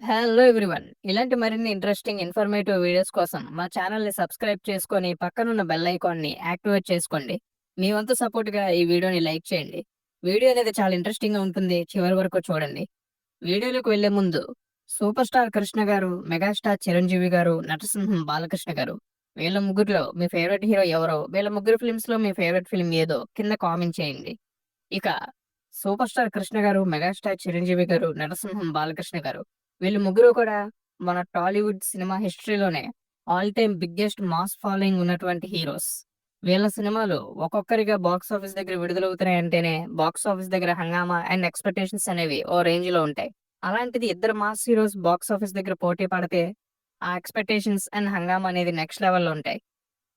Hello everyone. ఇలాంటి మరిన్ని interesting informative videos కోసం మా ఛానల్ని సబ్స్క్రైబ్ చేసుకొని పక్కనున్న బెల్ ఐకాన్ని యాక్టివేట్ చేసుకోండి. మీ వంతు సపోర్ట్గా ఈ వీడియోని లైక్ చేయండి. వీడియో అనేది చాలా ఇంట్రెస్టింగ్గా ఉంటుంది. చివరి వరకు చూడండి. వీడియోలోకి వెళ్ళే ముందు సూపర్ స్టార్ కృష్ణ గారు మెగాస్టార్ చిరంజీవి గారు నటసింహం బాలకృష్ణ గారు వీళ్ళ ముగ్గురులో మీ ఫేవరెట్ హీరో ఎవరో వీళ్ళ ముగ్గురు ఫిల్మ్స్లో మీ ఫేవరెట్ ఫిల్మ్ ఏదో కింద కామెంట్ చేయండి. ఇక సూపర్ స్టార్ కృష్ణ గారు మెగాస్టార్ చిరంజీవి గారు నరసింహం బాలకృష్ణ గారు వీళ్ళు ముగ్గురు కూడా మన Tollywood cinema హిస్టరీలోనే all time biggest mass following ఉన్నటువంటి హీరోస్. వీళ్ళ సినిమాలు ఒక్కొక్కరిగా బాక్స్ ఆఫీస్ దగ్గర విడుదలవుతున్నాయి అంటేనే బాక్స్ ఆఫీస్ దగ్గర హంగామా అండ్ ఎక్స్పెక్టేషన్స్ అనేవి ఓ రేంజ్లో ఉంటాయి. అలాంటిది ఇద్దరు మాస్ హీరోస్ బాక్స్ ఆఫీస్ దగ్గర పోటీ పడితే ఆ ఎక్స్పెక్టేషన్స్ అండ్ హంగామా అనేది నెక్స్ట్ లెవెల్లో ఉంటాయి.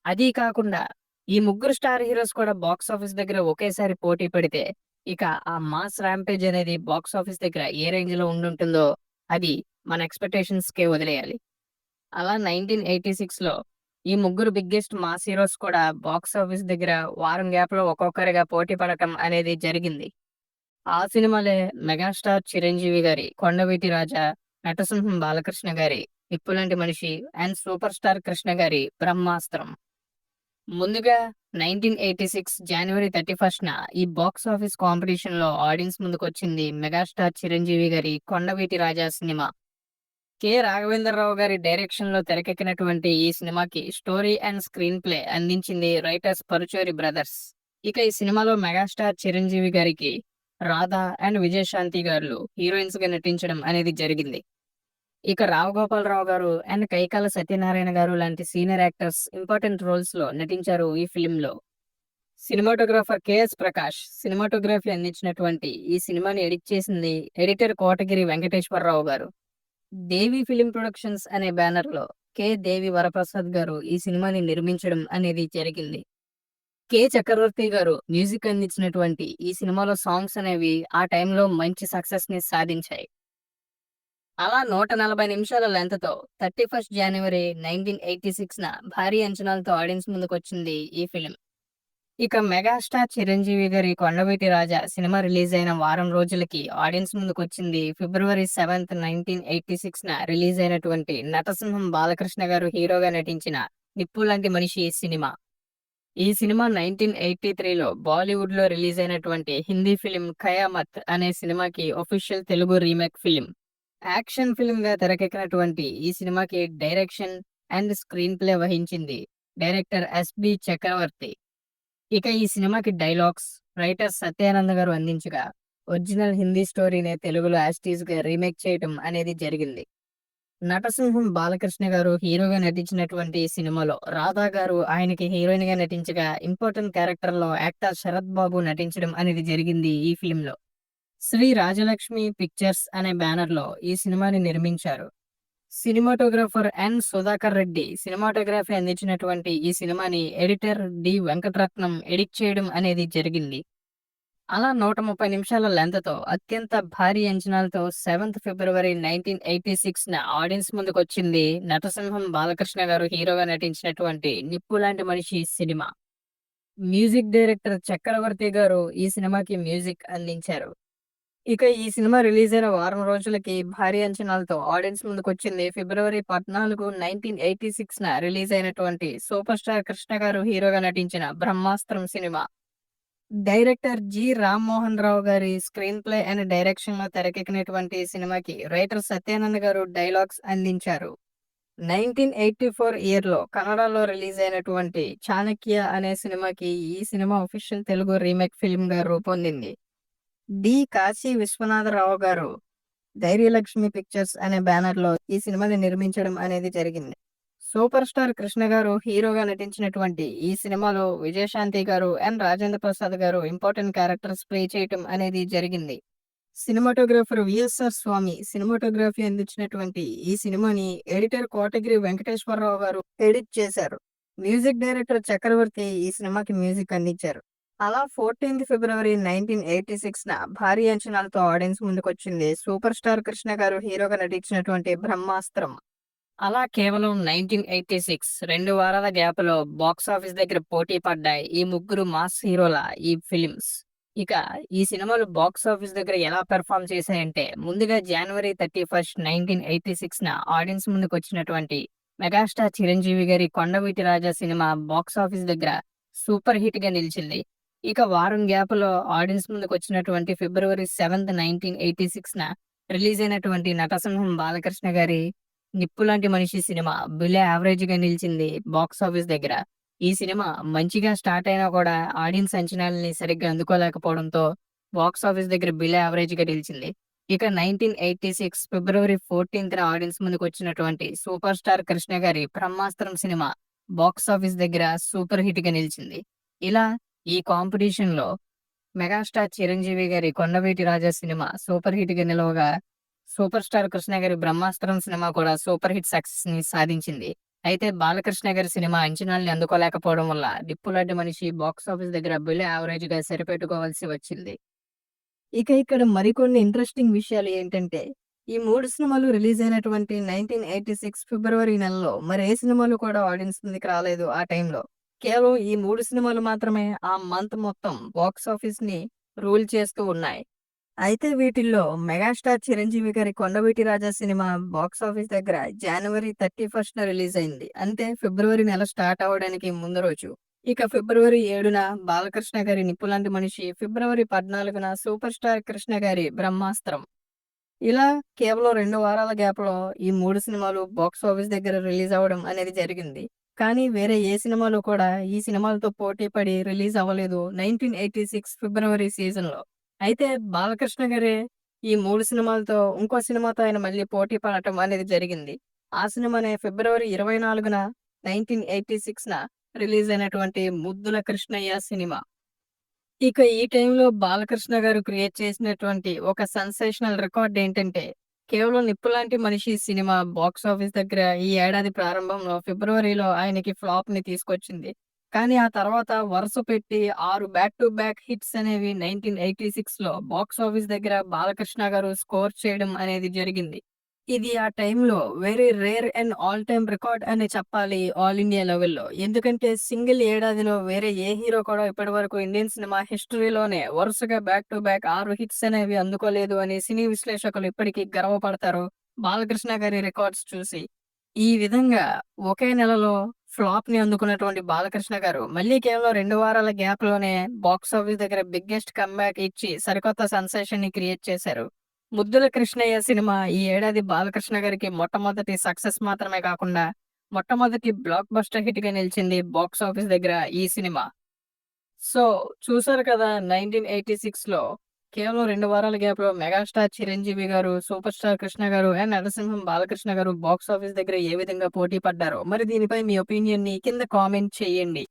అది కాకుండా ఈ ముగ్గురు స్టార్ హీరోస్ కూడా బాక్స్ ఆఫీస్ దగ్గర ఒకేసారి పోటీ పడితే ఇక ఆ మాస్ ర్యాంపేజ్ అనేది బాక్స్ ఆఫీస్ దగ్గర ఏ రేంజ్లో ఉండుంటుందో అది మన ఎక్స్పెక్టేషన్స్కే వదిలేయాలి. అలా నైన్టీన్ ఎయిటీ సిక్స్లో ఈ ముగ్గురు బిగ్గెస్ట్ మాస్ హీరోస్ కూడా బాక్స్ ఆఫీస్ దగ్గర వారం గ్యాప్లో ఒక్కొక్కరిగా పోటీ పడటం అనేది జరిగింది. ఆ సినిమాలే మెగాస్టార్ చిరంజీవి గారి కొండవీటి రాజా నటసింహం బాలకృష్ణ గారి ఇప్పులాంటి మనిషి అండ్ సూపర్ స్టార్ కృష్ణ గారి బ్రహ్మాస్త్రం. ముందుగా నైన్టీన్ ఎయిటీ సిక్స్ జనవరి థర్టీ ఫస్ట్ న ఈ బాక్స్ ఆఫీస్ కాంపిటీషన్లో ఆడియన్స్ ముందుకు వచ్చింది మెగాస్టార్ చిరంజీవి గారి కొండవీటి రాజా సినిమా. కె. రాఘవేంద్రరావు గారి డైరెక్షన్లో తెరకెక్కినటువంటి ఈ సినిమాకి స్టోరీ అండ్ స్క్రీన్ ప్లే అందించింది రైటర్స్ పరుచూరి బ్రదర్స్. ఇక ఈ సినిమాలో మెగాస్టార్ చిరంజీవి గారికి రాధా అండ్ విజయశాంతి గారు హీరోయిన్స్గా నటించడం అనేది జరిగింది. ఇక రావు గోపాలరావు గారు అండ్ కైకాల సత్యనారాయణ గారు లాంటి సీనియర్ యాక్టర్స్ ఇంపార్టెంట్ రోల్స్లో నటించారు ఈ ఫిల్మ్లో. సినిమాటోగ్రాఫర్ కెఎస్ ప్రకాష్ సినిమాటోగ్రఫీ అందించినటువంటి ఈ సినిమాని ఎడిట్ చేసింది ఎడిటర్ కోటగిరి వెంకటేశ్వరరావు గారు. దేవి ఫిలిం ప్రొడక్షన్స్ అనే బ్యానర్లో కె దేవి వరప్రసాద్ గారు ఈ సినిమాని నిర్మించడం అనేది జరిగింది. కె చక్రవర్తి గారు మ్యూజిక్ అందించినటువంటి ఈ సినిమాలో సాంగ్స్ అనేవి ఆ టైంలో మంచి సక్సెస్ని సాధించాయి. అలా నూట నలభై నిమిషాల లెంత్తో థర్టీ ఫస్ట్ జనవరి నైన్టీన్ ఎయిటీ సిక్స్ న భారీ అంచనాలతో ఆడియన్స్ ముందుకు వచ్చింది ఈ ఫిలిం. ఇక మెగాస్టార్ చిరంజీవి గారి కొండవీటి రాజా సినిమా రిలీజ్ అయిన వారం రోజులకి ఆడియన్స్ ముందుకు వచ్చింది ఫిబ్రవరి సెవెంత్ నైన్టీన్ ఎయిటీ సిక్స్ న రిలీజ్ అయినటువంటి నటసింహం బాలకృష్ణ గారు హీరోగా నటించిన నిప్పు లాంటి మనిషి సినిమా. ఈ సినిమా నైన్టీన్ ఎయిటీ త్రీలో బాలీవుడ్లో రిలీజ్ అయినటువంటి హిందీ ఫిలిం ఖయామత్ అనే సినిమాకి official Telugu remake film. Action ఫిల్మ్గా తెరకెక్కినటువంటి ఈ సినిమాకి డైరెక్షన్ అండ్ స్క్రీన్ ప్లే వహించింది డైరెక్టర్ ఎస్బి చక్రవర్తి. ఇక ఈ సినిమాకి డైలాగ్స్ రైటర్ సత్యానంద గారు అందించగా ఒరిజినల్ హిందీ స్టోరీని తెలుగులో యాస్టీస్గా రీమేక్ చేయటం అనేది జరిగింది. నటసింహం బాలకృష్ణ గారు హీరోగా నటించినటువంటి సినిమాలో రాధా గారు ఆయనకి హీరోయిన్గా నటించగా ఇంపార్టెంట్ క్యారెక్టర్లో యాక్టర్ శరత్ బాబు నటించడం అనేది జరిగింది ఈ ఫిల్మ్లో శ్రీ రాజలక్ష్మి పిక్చర్స్ అనే బ్యానర్లో ఈ సినిమాని నిర్మించారు. Cinematographer N Sudhakar Reddy cinematography అందించినటువంటి ఈ సినిమాని ఎడిటర్ డి వెంకటరత్నం ఎడిట్ చేయడం అనేది జరిగింది. అలా నూట ముప్పై నిమిషాల లెంత్తో అత్యంత భారీ అంచనాలతో సెవెంత్ ఫిబ్రవరి నైన్టీన్ ఎయిటీ సిక్స్ న ఆడియన్స్ ముందుకు వచ్చింది నటసింహం బాలకృష్ణ గారు హీరోగా నటించినటువంటి నిప్పు లాంటి మనిషి సినిమా. మ్యూజిక్ డైరెక్టర్ చక్రవర్తి గారు ఈ సినిమాకి మ్యూజిక్ అందించారు. ఇక ఈ సినిమా రిలీజ్ అయిన వారం రోజులకి భారీ అంచనాలతో ఆడియన్స్ ముందుకు వచ్చింది ఫిబ్రవరి పద్నాలుగు నైన్టీన్ ఎయిటీ సిక్స్ న రిలీజ్ అయినటువంటి సూపర్ స్టార్ కృష్ణ గారు హీరోగా నటించిన Brahmastram cinema. Director G Rammohan Rao గారి స్క్రీన్ ప్లే అండ్ డైరెక్షన్లో తెరకెక్కినటువంటి ఈ సినిమాకి రైటర్ సత్యానంద్ గారు డైలాగ్స్ అందించారు. నైన్టీన్ ఎయిటీ ఫోర్ ఇయర్లో కన్నడలో రిలీజ్ అయినటువంటి చాణక్య అనే సినిమాకి ఈ సినిమా ఒఫిషియల్ తెలుగు రీమేక్ ఫిల్మ్గా రూపొందింది. డి. కాశీ విశ్వనాథరావు గారు ధైర్యలక్ష్మి పిక్చర్స్ అనే బ్యానర్లో ఈ సినిమాని నిర్మించడం అనేది జరిగింది. సూపర్ స్టార్ కృష్ణ గారు హీరోగా నటించినటువంటి ఈ సినిమాలో విజయశాంతి గారు అండ్ రాజేంద్ర ప్రసాద్ గారు ఇంపార్టెంట్ క్యారెక్టర్స్ ప్లే చేయటం అనేది జరిగింది. సినిమాటోగ్రాఫర్ విఎస్ఆర్ స్వామి సినిమాటోగ్రఫీ అందించినటువంటి ఈ సినిమాని ఎడిటర్ కోటగిరి వెంకటేశ్వరరావు గారు ఎడిట్ చేశారు. మ్యూజిక్ డైరెక్టర్ చక్రవర్తి ఈ సినిమాకి మ్యూజిక్ అందించారు. అలా ఫోర్టీన్త్ ఫిబ్రవరి నైన్టీన్ ఎయిటీ సిక్స్ న భారీ అంచనాలతో ఆడియన్స్ ముందుకొచ్చింది సూపర్ స్టార్ కృష్ణ గారు హీరోగా నటించినటువంటి బ్రహ్మాస్త్రం. అలా కేవలం నైన్టీన్ ఎయిటీ సిక్స్ రెండు వారాల గ్యాప్లో బాక్స్ ఆఫీస్ దగ్గర పోటీ పడ్డాయి ఈ ముగ్గురు మాస్ హీరోల ఈ ఫిలిమ్స్. ఇక ఈ సినిమాలు బాక్స్ ఆఫీస్ దగ్గర ఎలా పెర్ఫార్మ్ చేశాయంటే ముందుగా జనవరి thirty first nineteen eighty six న ఆడియన్స్ ముందుకు వచ్చినటువంటి మెగాస్టార్ చిరంజీవి గారి Kondaveeti Raja cinema box office దగ్గర సూపర్ హిట్గా నిలిచింది. ఇక వారం గ్యాప్లో ఆడియన్స్ ముందుకు వచ్చినటువంటి ఫిబ్రవరి సెవెంత్ నైన్టీన్ ఎయిటీ సిక్స్ న రిలీజ్ అయినటువంటి నటసింహం బాలకృష్ణ గారి నిప్పు లాంటి మనిషి సినిమా బిలే యావరేజ్గా నిలిచింది బాక్స్ ఆఫీస్ దగ్గర. ఈ సినిమా మంచిగా స్టార్ట్ అయినా కూడా ఆడియన్స్ అంచనాలని సరిగ్గా అందుకోలేకపోవడంతో బాక్స్ ఆఫీస్ దగ్గర బిలే యావరేజ్గా నిలిచింది. ఇక nineteen eighty six February fourteenth audience ముందుకు వచ్చినటువంటి సూపర్ స్టార్ కృష్ణ గారి బ్రహ్మాస్త్రం సినిమా బాక్స్ ఆఫీస్ దగ్గర సూపర్ హిట్గా నిలిచింది. ఇలా ఈ కాంపిటీషన్లో మెగాస్టార్ చిరంజీవి గారి కొండవీటి రాజా సినిమా సూపర్ హిట్గా నిలవగా సూపర్ స్టార్ కృష్ణ గారి బ్రహ్మాస్త్రం సినిమా కూడా సూపర్ హిట్ సక్సెస్ని సాధించింది. అయితే బాలకృష్ణ గారి సినిమా అంచనాల్ని అందుకోలేకపోవడం వల్ల డిప్పులాంటి మనిషి బాక్స్ ఆఫీస్ దగ్గర బిల్ యావరేజ్గా సరిపెట్టుకోవాల్సి వచ్చింది. ఇక ఇక్కడ మరికొన్ని ఇంట్రెస్టింగ్ విషయాలు ఏంటంటే ఈ మూడు సినిమాలు రిలీజ్ అయినటువంటి నైన్టీన్ ఎయిటీ సిక్స్ ఫిబ్రవరి నెలలో మరి ఏ సినిమాలు కూడా ఆడియన్స్ ముందుకు రాలేదు ఆ టైంలో. కేవలం ఈ మూడు సినిమాలు మాత్రమే ఆ మంత్ మొత్తం బాక్స్ ఆఫీస్ని రూల్ చేస్తూ ఉన్నాయి. అయితే వీటిల్లో మెగాస్టార్ చిరంజీవి గారి Kondaveeti Raja cinema box office దగ్గర జనవరి థర్టీ ఫస్ట్ రిలీజ్ అయింది. అంటే ఫిబ్రవరి నెల స్టార్ట్ అవడానికి ముందు రోజు. ఇక ఫిబ్రవరి ఏడున బాలకృష్ణ గారి నిప్పులాంటి మనిషి ఫిబ్రవరి పద్నాలుగున సూపర్ స్టార్ కృష్ణ గారి బ్రహ్మాస్త్రం. ఇలా కేవలం రెండు వారాల గ్యాప్లో ఈ మూడు సినిమాలు బాక్స్ ఆఫీస్ దగ్గర రిలీజ్ అవ్వడం అనేది జరిగింది. కానీ వేరే ఏ సినిమాలు కూడా ఈ సినిమాలతో పోటీ పడి రిలీజ్ అవ్వలేదు. నైన్టీన్ ఎయిటీ సిక్స్ ఫిబ్రవరి సీజన్లో అయితే బాలకృష్ణ గారే ఈ మూడు సినిమాలతో ఇంకో సినిమాతో ఆయన మళ్ళీ పోటీ పడటం అనేది జరిగింది. ఆ సినిమానే ఫిబ్రవరి ఇరవై నాలుగున నైన్టీన్ ఎయిటీ సిక్స్ న రిలీజ్ అయినటువంటి ముద్దుల కృష్ణయ్య సినిమా. ఇక ఈ టైంలో బాలకృష్ణ గారు క్రియేట్ చేసినటువంటి ఒక సెన్సేషనల్ రికార్డ్ ఏంటంటే కేవలం నిప్పు లాంటి మనిషి సినిమా బాక్స్ ఆఫీస్ దగ్గర ఈ ఏడాది ప్రారంభంలో ఫిబ్రవరిలో ఆయనకి ఫ్లాప్ని తీసుకొచ్చింది. కానీ ఆ తర్వాత వరుస పెట్టి ఆరు బ్యాక్ టు బ్యాక్ హిట్స్ అనేవి నైన్టీన్ ఎయిటీ సిక్స్లో బాక్స్ ఆఫీస్ దగ్గర బాలకృష్ణ గారు స్కోర్ చేయడం అనేది జరిగింది. ఇది ఆ టైంలో very rare and all time record అని చెప్పాలి ఆల్ ఇండియా లెవెల్లో. ఎందుకంటే సింగిల్ ఏడాదిలో వేరే ఏ హీరో కూడా ఇప్పటి వరకు ఇండియన్ సినిమా హిస్టరీలోనే వరుసగా బ్యాక్ టు బ్యాక్ ఆరు హిట్స్ అనేవి అందుకోలేదు అని సినీ విశ్లేషకులు ఇప్పటికీ గర్వపడతారు బాలకృష్ణ గారి రికార్డ్స్ చూసి. ఈ విధంగా ఒకే నెలలో ఫ్లాప్ని అందుకున్నటువంటి బాలకృష్ణ గారు మళ్ళీ కేవలం రెండు వారాల గ్యాప్లోనే బాక్స్ ఆఫీస్ దగ్గర బిగ్గెస్ట్ కమ్బ్యాక్ ఇచ్చి సరికొత్త సెన్సేషన్ని క్రియేట్ చేశారు. ముద్దుల కృష్ణయ్య సినిమా ఈ ఏడాది బాలకృష్ణ గారికి మొట్టమొదటి సక్సెస్ మాత్రమే కాకుండా మొట్టమొదటి బ్లాక్ బస్టర్ హిట్గా నిలిచింది బాక్స్ ఆఫీస్ దగ్గర ఈ సినిమా. సో చూసారు కదా నైన్టీన్ ఎయిటీ సిక్స్లో కేవలం రెండు వారాల గ్యాప్లో మెగాస్టార్ చిరంజీవి గారు సూపర్ స్టార్ కృష్ణ గారు అండ్ నరసింహం బాలకృష్ణ గారు బాక్స్ ఆఫీస్ దగ్గర ఏ విధంగా పోటీ పడ్డారో. మరి దీనిపై మీ ఒపీనియన్ని కింద కామెంట్ చేయండి.